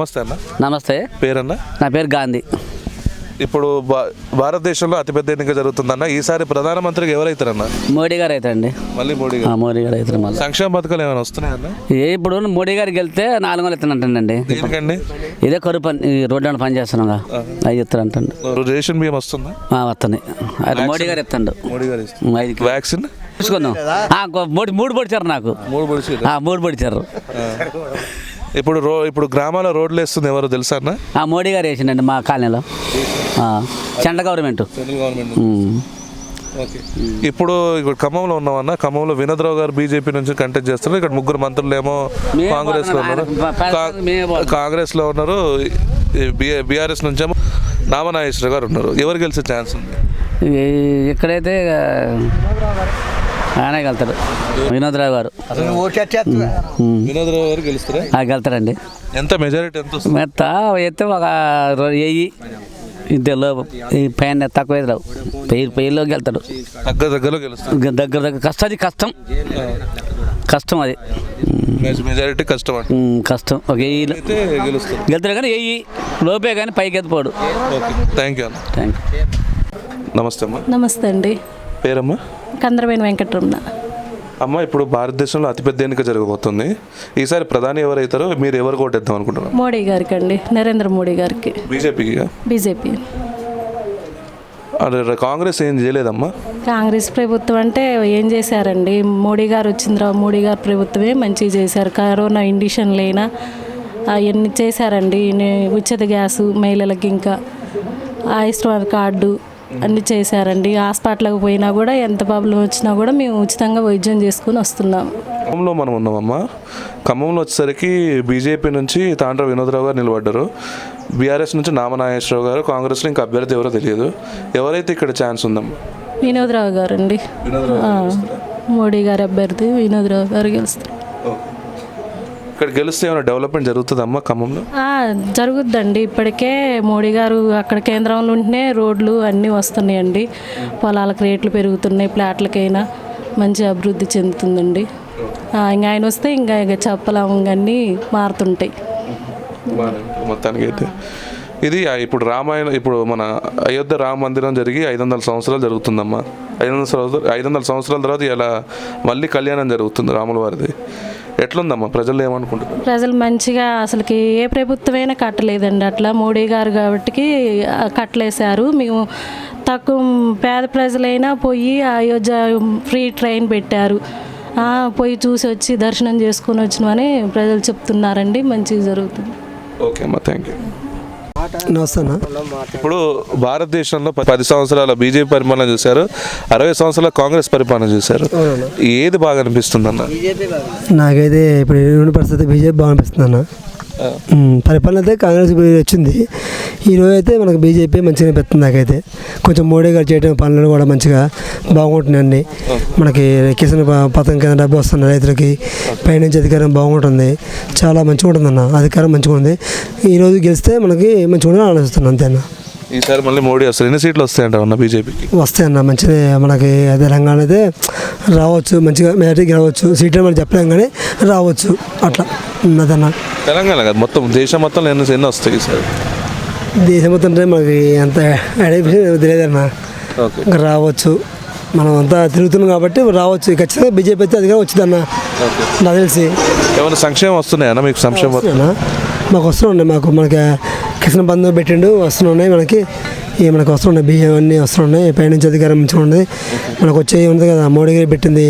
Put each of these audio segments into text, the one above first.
నమస్తే అన్న. నమస్తే. పేరన్న? నా పేరు గాంధీ. ఇప్పుడు భారతదేశంలో అతిపెద్ద ఎన్నిక జరుగుతుందన్న. ఈసారి ప్రధానమంత్రిగా ఎవరైతారన్న? మోడీ గారు అవుతారండి మళ్ళీ మోడీ గారు. మోడీ గారు అవుతారు మళ్ళీ. సంక్షేమ పథకాలు ఏమైనా వస్తున్నాయన్న ఏ ఇప్పుడు మోడీ గారికి వెళ్తే నాలుగు వందలు ఇస్తానంటండి దేనికండి? ఇదే కరువు పని రోడ్డు పని చేస్తున్నాగా అవి ఇస్తారంటండి రేషన్ బియ్యం వస్తుందా? వస్తున్నాయి అది మోడీ గారు ఇస్తాడు మోడీ గారు వ్యాక్సిన్ తీసుకుందాం మూడు పొడిచారు నాకు. మూడు పొడిచి ఆ, మూడు పొడిచారు. ఇప్పుడు రో ఇప్పుడు గ్రామాల రోడ్లు వేస్తుంది ఎవరు తెలుసా అన్న? ఆ మోడీ గారు వేసిండండి మా కాలనీలో. గవర్నమెంట్. సెంట్రల్ గవర్నమెంట్ ఇప్పుడు ఇక్కడ ఖమ్మంలో ఉన్నామన్న ఖమ్మంలో వినోద్రావు గారు బీజేపీ నుంచి కంటెస్ట్ చేస్తున్నారు. ఇక్కడ ముగ్గురు మంత్రులు ఏమో కాంగ్రెస్లో ఉన్నారు. కాంగ్రెస్లో ఉన్నారు. బీఆర్ఎస్ నుంచేమో నామనాగేశ్వర గారు ఉన్నారు. ఎవరు గెలిచే ఛాన్స్ ఉంది? ఇక్కడైతే ఆయనే వెళ్తాడు వినోద్రావు గారు. వినోద్రావు గారు గెలుస్తారా? ఆ, వెళ్తాడండి ఎంత మెజారిటీ ఎంత వస్తుంది? మెత్త ఎత్తే ఒక వెయ్యి ఇంతలో ఈ పైన తక్కువ అయితే రావు. పెయ్యి పెయ్యిలోకి వెళ్తాడు దగ్గర దగ్గరలో గెలుస్తారు ఇక దగ్గర దగ్గర కష్టం అది కష్టం. కష్టం అది. మెజారిటీ కష్టం కష్టం. ఒక వెయ్యి అయితే గెలుస్తారు వెళ్తాడు కానీ వెయ్యి లోపే కానీ పైకి ఎత్తిపోడు. Okay thank you thank you నమస్తే అమ్మా. నమస్తే అండి. పేరమ్మా? కందరమైన వెంకటరమణ. అమ్మ ఇప్పుడు భారతదేశంలో అతిపెద్ద ఎన్నిక జరగబోతుంది. ఈసారి ప్రధాని ఎవరైతారో మీరు ఎవరు కొట్టేద్దాం అనుకుంటున్నారు? మోడీ గారికి అండి నరేంద్ర మోడీ గారికి. బీజేపీకి బీజేపీ. అదే కాంగ్రెస్ ఏం చేయలేదమ్మా? కాంగ్రెస్ ప్రభుత్వం అంటే ఏం చేశారండి? మోడీ గారు వచ్చిన తర్వాత మోడీ గారు ప్రభుత్వమే మంచిగా చేశారు. కరోనా ఇండిషన్ లేనా అవన్నీ చేశారండి. ఉచిత గ్యాసు మహిళలకి ఇంకా ఆయుష్మాన్ కార్డు అన్నీ చేశారండి. హాస్పిటల్కి పోయినా కూడా ఎంత ప్రాబ్లం వచ్చినా కూడా మేము ఉచితంగా వైద్యం చేసుకుని వస్తున్నాం. ఖమ్మంలో మనం ఉన్నామమ్మా. ఖమ్మంలో వచ్చేసరికి బీజేపీ నుంచి తాండ్ర వినోద్రావు గారు నిలబడ్డారు. బీఆర్ఎస్ నుంచి నామనాగేశ్వరరావు గారు కాంగ్రెస్లో ఇంకా అభ్యర్థి ఎవరో తెలియదు. ఎవరైతే ఇక్కడ ఛాన్స్ ఉందమ్మా వినోద్రావు గారు అండి మోడీ గారి అభ్యర్థి వినోద్రావు గారు గెలుస్తారు. ఇక్కడ గెలిస్తే ఏమైనా డెవలప్మెంట్ జరుగుతుందమ్మా ఖమ్మంలో? జరుగుద్దండి. ఇప్పటికే మోడీ గారు అక్కడ కేంద్రంలో ఉంటేనే రోడ్లు అన్నీ వస్తున్నాయండి. పొలాలకు రేట్లు పెరుగుతున్నాయి ప్లాట్లకైనా మంచి అభివృద్ధి చెందుతుందండి. ఇంకా ఆయన వస్తే ఇంకా ఇక చెప్పలేము అన్నీ మారుతుంటాయి. మొత్తానికి అయితే ఇది ఇప్పుడు రామాయణ ఇప్పుడు మన అయోధ్య రామ మందిరం జరిగి ఐదు వందల సంవత్సరాలు జరుగుతుందమ్మా. ఐదు వందల సంవత్సరాలు ఐదు వందల సంవత్సరాల తర్వాత ఇలా మళ్ళీ కళ్యాణం జరుగుతుంది రాముల వారిది ఎట్లుందమ్మా? ప్రజలు ఏమనుకుంటున్నారు? ప్రజలు మంచిగా అసలుకి ఏ ప్రభుత్వమైనా కట్టలేదండి అట్లా. మోడీ గారు కాబట్టి కట్టలేశారు. మేము తక్కువ పేద ప్రజలైనా పోయి అయోధ్య ఫ్రీ ట్రైన్ పెట్టారు. పోయి చూసి వచ్చి దర్శనం చేసుకొని వచ్చినామని ప్రజలు చెప్తున్నారండి. మంచిగా జరుగుతుంది. ఓకే అమ్మా థ్యాంక్ యూ నమస్తే ఇప్పుడు భారతదేశంలో పది సంవత్సరాల బీజేపీ పరిపాలన చూశారు అరవై సంవత్సరాల కాంగ్రెస్ పరిపాలన చూశారు. ఏది బాగా అనిపిస్తుంది అన్న నాకైతే ఇప్పుడు పరిస్థితి బీజేపీ బాగా అనిపిస్తుంది అన్న పరిపాలన అయితే కాంగ్రెస్ వచ్చింది. ఈరోజు అయితే మనకు బీజేపీ మంచిగా అనిపిస్తుంది నాకైతే. కొంచెం మోడీ గారు చేయడం పనులు కూడా మంచిగా బాగుంటున్నాయండి మనకి కిసాన్ పథకం కింద డబ్బు వస్తుంది రైతులకి పైనుంచి అధికారం బాగుంటుంది. చాలా మంచిగా ఉంటుంది అన్న అధికారం మంచిగా ఉంది. ఈరోజు గెలిస్తే మనకి మంచిగా ఉందని ఆలోచిస్తున్నాను అంతేనా? ఈసారి మళ్ళీ మోడీ వస్తారు. ఎన్ని సీట్లు వస్తాయంట అన్న బీజేపీకి? వస్తాయన్న మంచిది. మనకి తెలంగాణ అయితే రావచ్చు మంచిగా మెజార్టీకి రావచ్చు సీట్లు మనం చెప్పలేం కానీ రావచ్చు. అట్లా ఉన్నదన్న. తెలంగాణ కాదు మొత్తం దేశం మొత్తం ఎన్ని ఎన్ని వస్తాయి ఈసారి దేశం మొత్తం అంటే మనకి అంత ఐడియా తెలియదన్న రావచ్చు. మనం అంతా తిరుగుతున్నాం కాబట్టి రావచ్చు. ఖచ్చితంగా బీజేపీ అయితే అదిగా వచ్చిందన్న నాకు తెలిసి. ఏమైనా సంక్షేమం వస్తున్నాయన్న మీకు సంక్షేమం వస్తున్నాయన్నా? మాకు వస్తున్నాయి. మాకు మనకి కిషన్ బంధు పెట్టిండు వస్తున్నాయి మనకి. ఈ మనకు వస్తున్నాయి బియ్యం అన్నీ వస్తున్నాయి పైనుంచి అధికారం మంచిగా ఉంది మనకు వచ్చే ఉంది కదా మోడీ గారు పెట్టింది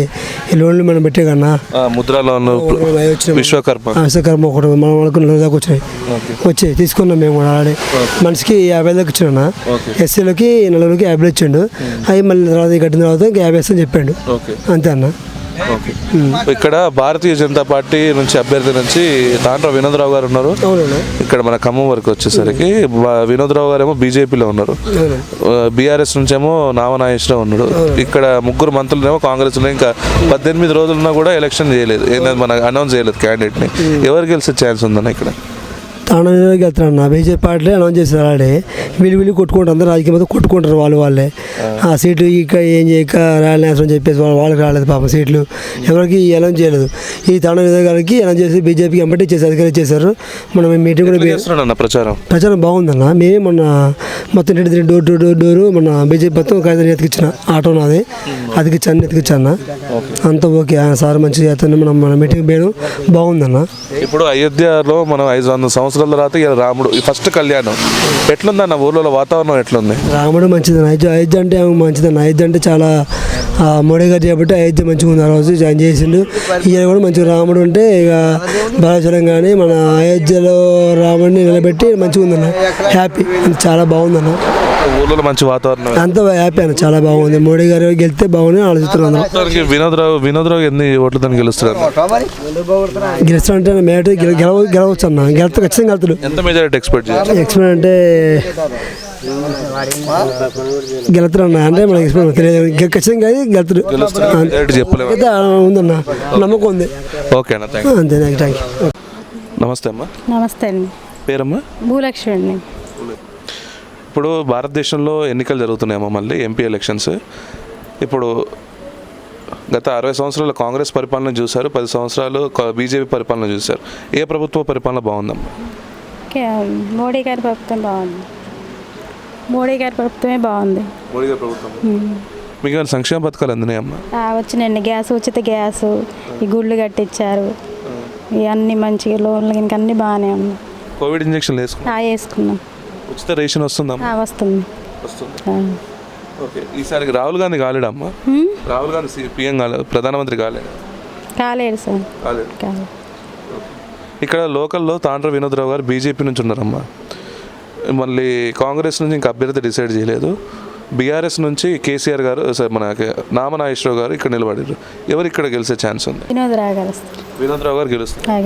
ఈ లోన్లు మనం పెట్టే కన్నా. ముద్రా లోన్ విశ్వకర్మ. విశ్వకర్మ ఒకటి మనం అనుకున్న దాకా వచ్చినాయి వచ్చి తీసుకున్నాం మేము కూడా ఆల్రెడీ. మనిషికి యాభై దాకా ఇచ్చాడు ఎస్సీలకి నలుగురికి యాభై ఇచ్చిండు. అవి మళ్ళీ తర్వాత కట్టిన తర్వాత ఇంకా యాభై వేస్తాను చెప్పాడు. అంతే అన్న. ఓకే. ఇక్కడ భారతీయ జనతా పార్టీ నుంచి అభ్యర్థి నుంచి తాండ్ర వినోద్రావు గారు ఉన్నారు. ఇక్కడ మన ఖమ్మం వరకు వచ్చేసరికి వినోద్రావు గారు ఏమో బీజేపీలో ఉన్నారు. బీఆర్ఎస్ నుంచి ఏమో నామనాగేశ్వరరావు ఉన్నాడు ఇక్కడ ముగ్గురు మంత్రులు ఏమో కాంగ్రెస్లో ఇంకా పద్దెనిమిది రోజులున్నా కూడా ఎలక్షన్ చేయలేదు. మన అనౌన్స్ చేయలేదు క్యాండిడేట్ని. ఎవరు గెలిచే ఛాన్స్ ఉందన్న ఇక్కడ? తాండవకి వెళ్తున్నాను నా బీజేపీ పార్టీలే అనౌన్స్ చేశారు ఆడే. వీళ్ళు వీళ్ళు కొట్టుకుంటారు. అందరూ రాజకీయ మొత్తం కొట్టుకుంటారు వాళ్ళు వాళ్ళే. ఆ. సీట్లు ఇక ఏం చేయక అని చెప్పేసి వాళ్ళు వాళ్ళకి రాలేదు పాపం సీట్లు. ఎవరికి అనౌన్స్ చేయలేదు. ఈ తాండవ గారికి అనౌన్స్ చేసి బీజేపీకి ఎంబటి చేసి అధికారి చేశారు. మనం మీటింగ్ కూడా ప్రచారం? ప్రచారం బాగుందన్న. మేమే మొన్న మొత్తం ఇంటి డోర్ టు డోర్ డోర్ మన బీజేపీ మొత్తం ఐదు ఎతికిచ్చిన ఆటో నాది. అతికిచ్చాను ఎతికిచ్చాను అంతా ఓకే. సార్ మంచిగా చేస్తాను మనం మన మీటింగ్ పోయడం బాగుందన్న. ఇప్పుడు అయోధ్యలో మనం ఐదు వందల సంవత్సరాల తర్వాత ఇలా రాముడు ఈ ఫస్ట్ కళ్యాణం. ఎట్లుందన్న ఊర్లో వాతావరణం ఎట్లుంది? రాముడు మంచిదన్న అయోధ్య అయోధ్య అంటే మంచిది అయోధ్య అంటే చాలా మోడీ గారు చేపట్టి అయోధ్య మంచిగా ఉంది ఆ రోజు జాయిన్ చేసిండు. ఈయన కూడా మంచిగా రాముడు అంటే ఇక బాలాచలం కానీ మన అయోధ్యలో రాముడిని నిలబెట్టి మంచిగా ఉందన్న. హ్యాపీ చాలా బాగుందన్న. ఊర్లో మంచి వాతావరణం. అంత హ్యాపీ అన్న చాలా బాగుంది. మోడీ గారు గెలిస్తే బాగుంది ఆలోచిస్తున్నాం. అందరం మొత్తానికి వినోద్ రావు వినోద్ రావు ఎన్ని ఓట్లతో గెలుస్తాడు గెలుస్తాడంటే మేట గెల గెలవ గెలవచ్చు అన్న. గెలుతా ఖచ్చితంగా గెలుతాడు. ఎంత మెజారిటీ ఎక్స్పెక్ట్ చేయాలి? ఎక్స్పెక్ట్ అంటే గెలుతాడు అన్న. అంటే మనకి ఎక్స్పెక్ట్ తెలియదు. ఖచ్చితంగా గెలుతాడు. అయితే ఉందన్న. నమ్మకం ఉంది. ఓకే అన్న థ్యాంక్ అంతే థ్యాంక్ యూ నమస్తే అమ్మా. నమస్తే అండి. పేరమ్మా? భూలక్ష్మి అండి. ఇప్పుడు భారతదేశంలో ఎన్నికలు జరుగుతున్నాయమ్మా మళ్ళీ ఎంపీ ఎలక్షన్స్ ఇప్పుడు గత అరవై సంవత్సరాలు కాంగ్రెస్ పరిపాలన చూశారు పది సంవత్సరాలు బీజేపీ పరిపాలన చూశారు. ఏ ప్రభుత్వ పరిపాలన బాగుందమ్మా మోడీ గారి ప్రభుత్వం బాగుంది. మోడీ గారి ప్రభుత్వమే బాగుంది. మోడీ గారి ప్రభుత్వం? మీకు ఏమైనా సంక్షేమ పథకాలు అందినాయమ్మా ఆ, వచ్చినండి గ్యాస్ ఉచిత గ్యాసు ఈ గుళ్ళు కట్టించారు. ఇవన్నీ మంచిగా లోన్లు ఇంకా అన్నీ బాగానే ఉన్నాయి. కోవిడ్ ఇంజక్షన్లు వేసుకున్నాం వేసుకున్నాం. ఉచిత రేషన్ ఆ, వస్తుంది. వస్తుంది. ఆ. ఓకే ఈసారి రాహుల్ గాంధీ కాలేడమ్మా? రాహుల్ గాంధీ సి- పిఎం కాలేదు ప్రధానమంత్రి కాలేదు కాలేదు సార్. కాలేదు కాలేదు ఇక్కడ లోకల్లో తాండ్ర వినోద్రావు గారు బీజేపీ నుంచి ఉన్నారమ్మా. మళ్ళీ కాంగ్రెస్ నుంచి ఇంకా అభ్యర్థి డిసైడ్ చేయలేదు. బీఆర్ఎస్ నుంచి కేసీఆర్ గారు సార్ మన నామ నాగేశ్వరరావు గారు ఇక్కడ నిలబడారు ఎవరు ఇక్కడ గెలిచే ఛాన్స్ ఉంది? వినోద్ రాగలుస్తారు వినోద్రావు గారు గెలుస్తారు. అలాగే